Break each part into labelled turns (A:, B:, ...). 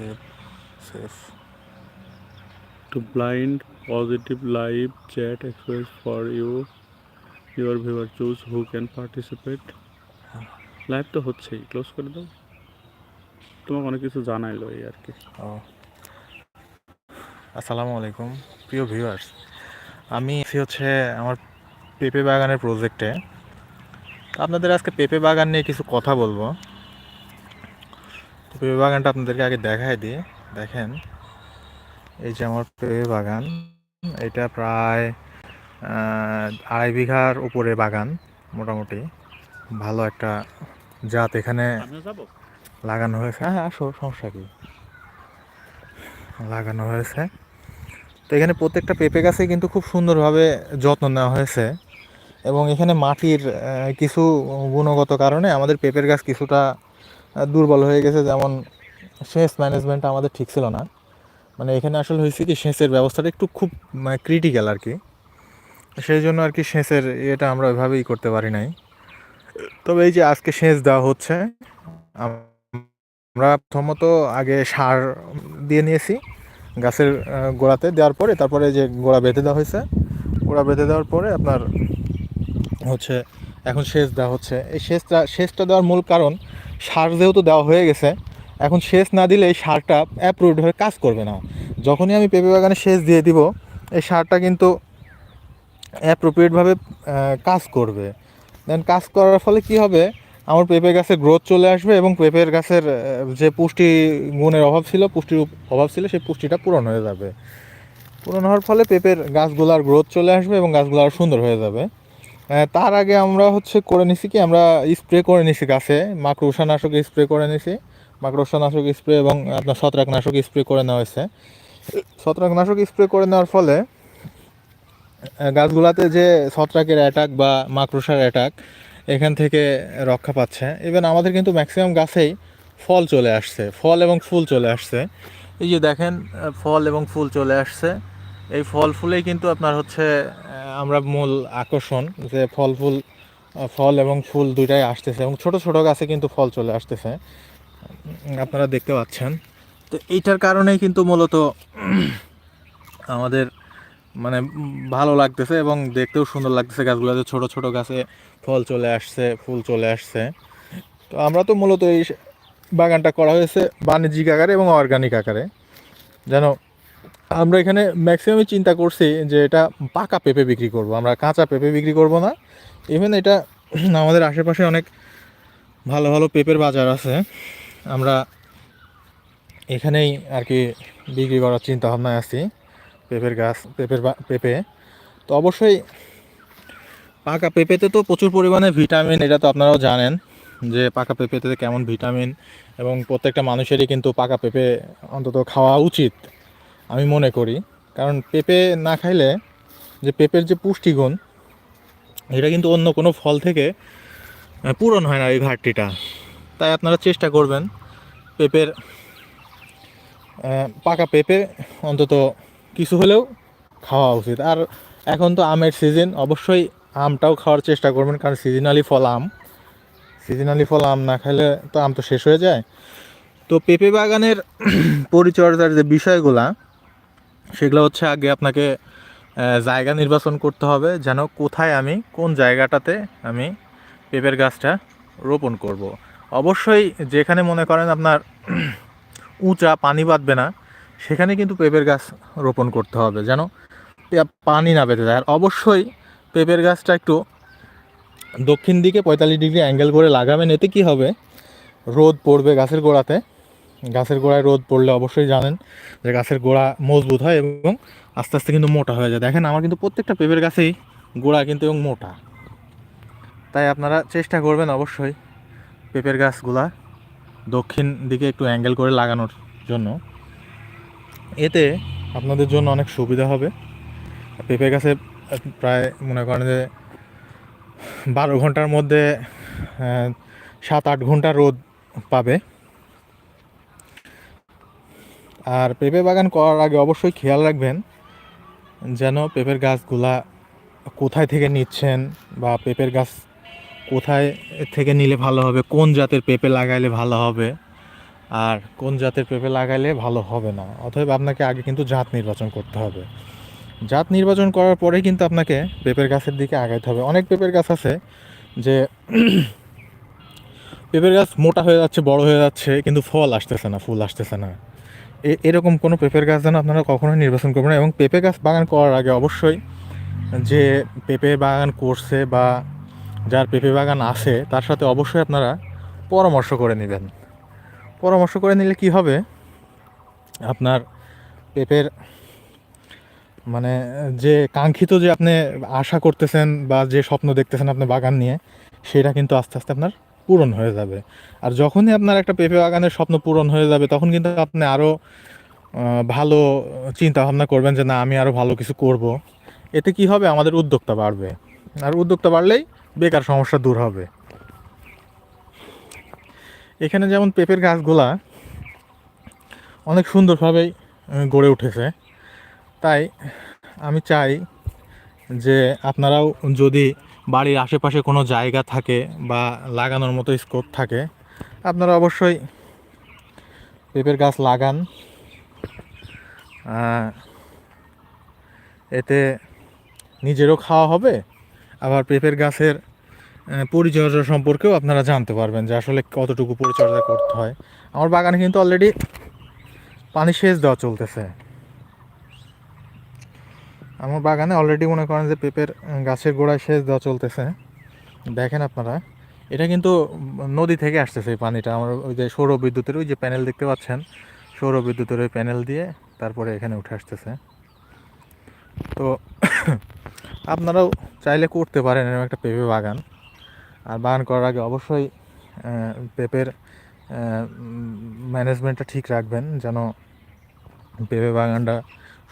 A: Save save
B: to blind positive live chat express for you your viewer choose who can participate. Live তো হচ্ছেই close করে দাও। তোমাকে অনেক কিছু জানাইলো এই আর কি।
A: আসসালামু আলাইকুম প্রিয় ভিউয়ার্স আমি হচ্ছে আমার পেঁপে বাগানের প্রজেক্টে আপনাদের আজকে পেঁপে বাগান নিয়ে কিছু কথা বলব। পেঁপে বাগানটা আপনাদেরকে আগে দেখাই দিই। দেখেন এই যে আমার পেঁপে বাগান এটা প্রায় আড়াই বিঘার উপরে বাগান মোটামুটি। ভালো একটা জাত এখানে লাগানো হয়েছে। হ্যাঁ আসো সমস্যা কি? লাগানো হয়েছে। তো এখানে প্রত্যেকটা পেঁপে গাছে কিন্তু খুব সুন্দরভাবে যত্ন নেওয়া হয়েছে। এবং এখানে মাটির কিছু গুণগত কারণে আমাদের পেঁপের গাছ কিছুটা দুর্বল হয়ে গেছে, যেমন সেচ ম্যানেজমেন্ট আমাদের ঠিক ছিল না। মানে এখানে আসলে হয়েছে কি, সেচের ব্যবস্থাটা একটু খুব মানে ক্রিটিক্যাল আর কি। সেই জন্য আর কি সেচের এটা আমরা ওইভাবেই করতে পারি নাই। তবে এই যে আজকে সেচ দেওয়া হচ্ছে, আমরা প্রথমত আগে সার দিয়ে নিয়েছি গাছের গোড়াতে দেওয়ার পরে, তারপরে যে গোড়া বেঁধে দেওয়া হয়েছে, গোড়া বেঁধে দেওয়ার পরে আপনার হচ্ছে এখন সেচ দেওয়া হচ্ছে। এই সেচটা সেচটা দেওয়ার মূল কারণ, সার যেহেতু দেওয়া হয়ে গেছে, এখন সেচ না দিলে এই সারটা অ্যাপ্রুভড হয়ে কাজ করবে না। যখনই আমি পেঁপে বাগানে সেচ দিয়ে দিব, এই সারটা কিন্তু অ্যাপ্রোপ্রিয়েটভাবে কাজ করবে। দেন কাজ করার ফলে কি হবে? আমার পেঁপে গাছের গ্রোথ চলে আসবে এবং পেঁপের গাছের যে পুষ্টি গুণের অভাব ছিল, পুষ্টির অভাব ছিল, সেই পুষ্টিটা পূরণ হয়ে যাবে। পূরণ হওয়ার ফলে পেঁপের গাছগুলার গ্রোথ চলে আসবে এবং গাছগুলো আরও সুন্দর হয়ে যাবে। তার আগে আমরা হচ্ছে করে নিছি কি, আমরা স্প্রে করে নিছি গাছে। মাকড়সা নাশক স্প্রে করে নিছি। মাকড়সা নাশক স্প্রে এবং আপনার ছত্রাক নাশক স্প্রে করে নেওয়া হয়েছে। ছত্রাক নাশক স্প্রে করে নেওয়ার ফলে গাছগুলাতে যে ছত্রাকের অ্যাটাক বা মাকড়সার অ্যাটাক এখান থেকে রক্ষা পাচ্ছে। ইভেন আমাদের কিন্তু ম্যাক্সিমাম গাছেই ফল চলে আসছে, ফল এবং ফুল চলে আসছে। এই যে দেখেন ফল এবং ফুল চলে আসছে। এই ফল ফুলেই কিন্তু আপনার হচ্ছে আমরা মূল আকর্ষণ যে ফল, ফুল ফল এবং ফুল দুইটাই আসতেছে এবং ছোট ছোট গাছে কিন্তু ফল চলে আসতেছে। আপনারা দেখতে পাচ্ছেন। তো এইটার কারণেই কিন্তু মূলত আমাদের মানে ভালো লাগতেছে এবং দেখতেও সুন্দর লাগতেছে গাছগুলোতে। ছোট ছোট গাছে ফল চলে আসছে, ফুল চলে আসছে। তো আমরা তো মূলত এই বাগানটা করা হয়েছে বাণিজ্যিক আকারে এবং অর্গানিক আকারে। যেন আমরা এখানে ম্যাক্সিমামই চিন্তা করছি যে এটা পাকা পেঁপে বিক্রি করব। আমরা কাঁচা পেঁপে বিক্রি করব না। ইভেন এটা আমাদের আশেপাশে অনেক ভালো ভালো পেঁপের বাজার আছে। আমরা এখানেই আর কি বিক্রি করার চিন্তা ভাবনায় আছি, পেঁপের গাছ, পেঁপের পেঁপে। তো অবশ্যই পাকা পেঁপেতে তো প্রচুর পরিমাণে ভিটামিন এটা তো আপনারাও জানেন যে পাকা পেঁপেতে কেমন ভিটামিন এবং প্রত্যেকটা মানুষেরই কিন্তু পাকা পেঁপে অন্তত খাওয়া উচিত। আমি মনে করি। কারণ পেঁপে না খাইলে যে পেঁপের যে পুষ্টিগুণ, এটা কিন্তু অন্য কোনো ফল থেকে পূরণ হয় না এই ঘাটতিটা। তাই আপনারা চেষ্টা করবেন পেঁপের পাকা পেঁপে অন্তত কিছু হলেও খাওয়া উচিত। আর এখন তো আমের সিজন অবশ্যই আমটাও খাওয়ার চেষ্টা করবেন, কারণ সিজনালি ফল আম। সিজনালি ফল আম না খেলে তো আম তো শেষ হয়ে যায়। তো পেঁপে বাগানের পরিচর্যার যে বিষয়গুলা সেগুলো হচ্ছে আগে আপনাকে জায়গা নির্বাচন করতে হবে যেন কোথায় আমি, কোন জায়গাটাতে আমি পেঁপের গাছটা রোপণ করব। অবশ্যই যেখানে মনে করেন আপনার উঁচা পানি বাঁধবে না, সেখানে কিন্তু পেঁপের গাছ রোপণ করতে হবে যেন পানি না বেঁধে যায়। আর অবশ্যই পেঁপের গাছটা একটু দক্ষিণ দিকে পঁয়তাল্লিশ ডিগ্রি অ্যাঙ্গেল করে লাগাবেন, এতে কি হবে? রোদ পড়বে গাছের গোড়াতে। গাছের গোড়ায় রোদ পড়লে অবশ্যই জানেন যে গাছের গোড়া মজবুত হয় এবং আস্তে আস্তে কিন্তু মোটা হয়ে যায়। দেখেন, আমার কিন্তু প্রত্যেকটা পেঁপের গাছেই গোড়া কিন্তু এবং মোটা। তাই আপনারা চেষ্টা করবেন অবশ্যই পেঁপের গাছগুলা দক্ষিণ দিকে একটু অ্যাঙ্গেল করে লাগানোর জন্য। এতে আপনাদের জন্য অনেক সুবিধা হবে। পেঁপে গাছে প্রায় মনে করেন যে বারো ঘণ্টার মধ্যে সাত আট ঘণ্টা রোদ পাবে। আর পেঁপে বাগান করার আগে অবশ্যই খেয়াল রাখবেন যেন পেঁপের গাছগুলা কোথায় থেকে নিচ্ছেন বা পেঁপের গাছ কোথায় থেকে নিলে ভালো হবে, কোন জাতের পেঁপে লাগাইলে ভালো হবে আর কোন জাতের পেঁপে লাগাইলে ভালো হবে না। অতএব আপনাকে আগে কিন্তু জাত নির্বাচন করতে হবে। জাত নির্বাচন করার পরে কিন্তু আপনাকে পেঁপের গাছের দিকে আগাইতে হবে। অনেক পেঁপের গাছ আছে যে পেঁপের গাছ মোটা হয়ে যাচ্ছে, বড় হয়ে যাচ্ছে, কিন্তু ফল আসতেছে না, ফুল আসতেছে না। এরকম কোনো পেঁপের গাছ যেন আপনারা কখনোই নির্বাচন করবেন না এবং পেঁপে গাছ বাগান করার আগে অবশ্যই যে পেঁপে বাগান করছে বা যার পেঁপে বাগান আছে, তার সাথে অবশ্যই আপনারা পরামর্শ করে নেবেন। পরামর্শ করে নিলে কি হবে? আপনার পেঁপের মানে যে কাঙ্ক্ষিত যে আপনি আশা করতেছেন বা যে স্বপ্ন দেখতেছেন আপনি বাগান নিয়ে, সেটা কিন্তু আস্তে আস্তে আপনার পূরণ হয়ে যাবে। আর যখনই আপনার একটা পেঁপে বাগানের স্বপ্ন পূরণ হয়ে যাবে, তখন কিন্তু আপনি আরও ভালো চিন্তা ভাবনা করবেন যে না, আমি আরও ভালো কিছু করব। এতে কি হবে? আমাদের উদ্যোক্তা বাড়বে। আর উদ্যোক্তা বাড়লেই বেকার সমস্যা দূর হবে। এখানে যেমন পেঁপের গাছগুলা অনেক সুন্দরভাবেই গড়ে উঠেছে। তাই আমি চাই যে আপনারাও যদি বাড়ির আশেপাশে কোনো জায়গা থাকে বা লাগানোর মতো স্কোপ থাকে, আপনারা অবশ্যই পেঁপের গাছ লাগান। এতে নিজেরও খাওয়া হবে, আবার পেঁপের গাছের পরিচর্যা সম্পর্কেও আপনারা জানতে পারবেন যে আসলে কতটুকু পরিচর্যা করতে হয়। আমার বাগানে কিন্তু অলরেডি পানি সেচ দেওয়া চলতেছে। আমার বাগানে অলরেডি মনে করেন যে পেঁপের গাছের গোড়ায় সেচ দেওয়া চলতেছে। দেখেন আপনারা, এটা কিন্তু নদী থেকে আসতেছে এই পানিটা। আমার ওই যে সৌর বিদ্যুতের ওই যে প্যানেল দেখতে পাচ্ছেন, সৌর বিদ্যুতের ওই প্যানেল দিয়ে তারপরে এখানে উঠে আসতেছে। তো আপনারাও চাইলে করতে পারেন এরকম একটা পেঁপে বাগান। আর বাগান করার আগে অবশ্যই পেঁপের ম্যানেজমেন্টটা ঠিক রাখবেন যেন পেঁপে বাগানটা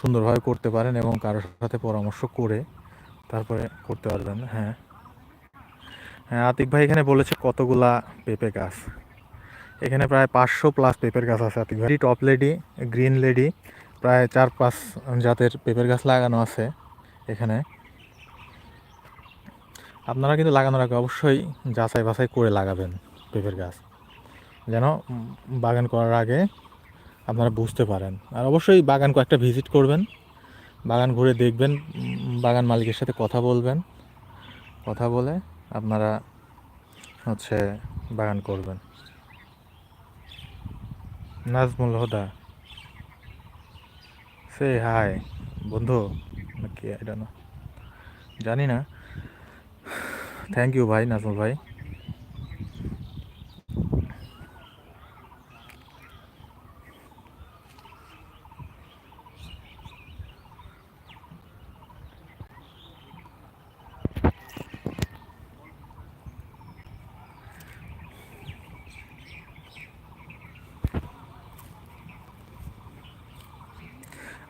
A: সুন্দরভাবে করতে পারেন এবং কারোর সাথে পরামর্শ করে তারপরে করতে পারবেন হ্যাঁ। হ্যাঁ আতিক ভাই এখানে বলেছে কতগুলা পেঁপে গাছ? এখানে প্রায় পাঁচশো প্লাস পেঁপের গাছ আছে আতিক ভাই। টপ লেডি গ্রিন লেডি প্রায় চার পাঁচ জাতের পেঁপের গাছ লাগানো আছে এখানে। আপনারা কিন্তু লাগানোর আগে অবশ্যই যাচাই বাছাই করে লাগাবেন পেঁপের গাছ। যেন বাগান করার আগে আপনারা বুঝতে পারেন। আর অবশ্যই বাগান কয়েকটা ভিজিট করবেন। বাগান ঘুরে দেখবেন বাগান মালিকের সাথে কথা বলবেন। কথা বলে আপনারা হচ্ছে বাগান করবেন। নাজমুল হুদা। সে হাই বন্ধু, নাকি এটা না জানি না। থ্যাংক ইউ ভাই, নাজমুল ভাই।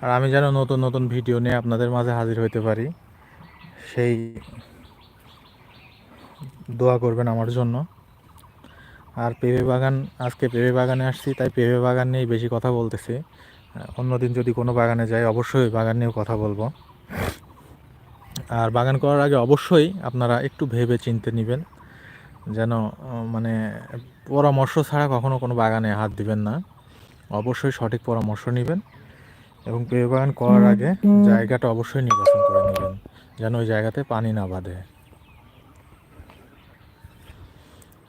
A: আর আমি যেন নতুন নতুন ভিডিও নিয়ে আপনাদের মাঝে হাজির হইতে পারি, সেই দোয়া করবেন আমার জন্য। আর পেঁপে বাগান, আজকে পেঁপে বাগানে আসছি, তাই পেঁপে বাগান নিয়েই বেশি কথা বলতেছি। অন্যদিন যদি কোনো বাগানে যাই, অবশ্যই বাগান নিয়েও কথা বলব। আর বাগান করার আগে অবশ্যই আপনারা একটু ভেবে চিনতে নেবেন, যেন মানে পরামর্শ ছাড়া কখনো কোনো বাগানে হাত দিবেন না। অবশ্যই সঠিক পরামর্শ নেবেন। এবং পেঁপে বাগান করার আগে জায়গাটা অবশ্যই নির্বাচন করে নেবেন, যেন ওই জায়গাতে পানি না বাঁধে।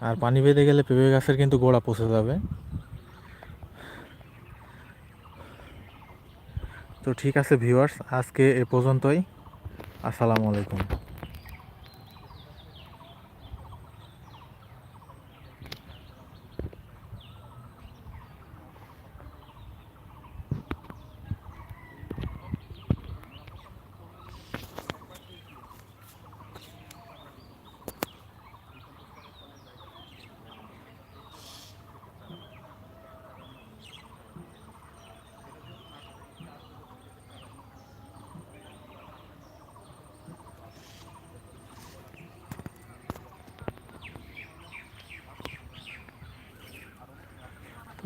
A: আর পানি বেঁধে গেলে পেঁপে গাছের কিন্তু গোড়া পচে যাবে। তো ঠিক আছে ভিউয়ার্স আজকে এ পর্যন্তই। আসসালামু আলাইকুম।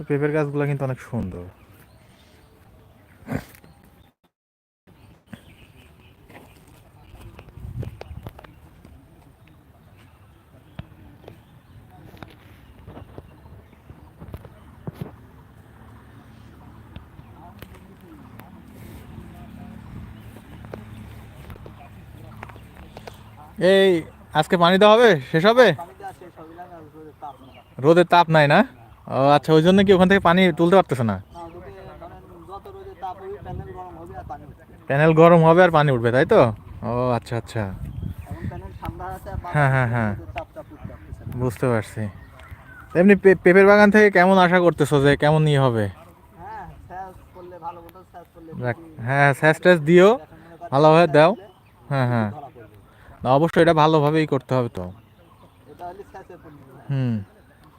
A: পেঁপের গাছগুলো কিন্তু অনেক সুন্দর। এই, আজকে পানি দেওয়া হবে? শেষ হবে?
C: রোদের তাপ
A: নাই না? ও আচ্ছা ওই জন্য কি ওখান থেকে পানি তুলতে পারতেছে না?
C: প্যানেল গরম হবে আর পানি উঠবে।
A: তাই তো? ও আচ্ছা আচ্ছা। হ্যাঁ, হ্যাঁ, হ্যাঁ। বুঝতে পারছি। এমনি পেঁপের বাগান থেকে কেমন আশা করতেছো যে কেমন ইয়ে হবে?
C: হ্যাঁ স্যাস
A: হ্যাঁ ট্যাস দিও ভালোভাবে দাও। হ্যাঁ হ্যাঁ।
C: ধরা
A: না, অবশ্যই এটা ভালোভাবেই করতে হবে তো।
C: হয়।
A: হুম।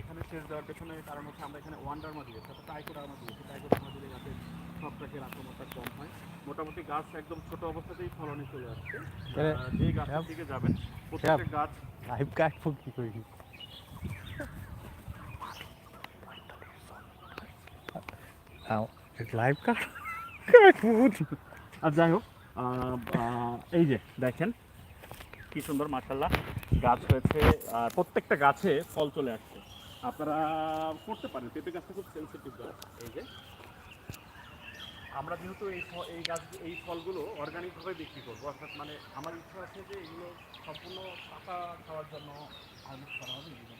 B: এখানে শেষ দেওয়ার পেছনে কারণ হচ্ছে আমরা এখানে ওয়ান্ডার মাটি দিয়েছি অর্থাৎ টাইকো ডার্মা দিয়েছি। টাইকো ডার্মা দিলে গাছের সব গাছের আক্রমণটা কম হয়। মোটামুটি গাছ একদম ছোট অবস্থাতেই ফলনে চলে আসছে। যে গাছের দিকে যাবেন প্রত্যেকটা গাছ
A: লাইভ কাটবো কি করি লাইভ কাট
B: আর যাই হোক এই যে দেখেন কি সুন্দর মার্শাল্লাহ গাছ হয়েছে আর প্রত্যেকটা গাছে ফল চলে আসছে। আপনারা করতে পারেন, পেঁপে গাছটা খুব সেন্সিটিভ গাছ এই যে, আমরা যেহেতু এই এই গাছ, এই ফলগুলো অর্গানিকভাবে বিক্রি করব, অর্থাৎ মানে আমার ইচ্ছা আছে যে এগুলো সম্পূর্ণ পাতা খাওয়ার জন্য হারভেস্ট করা হবে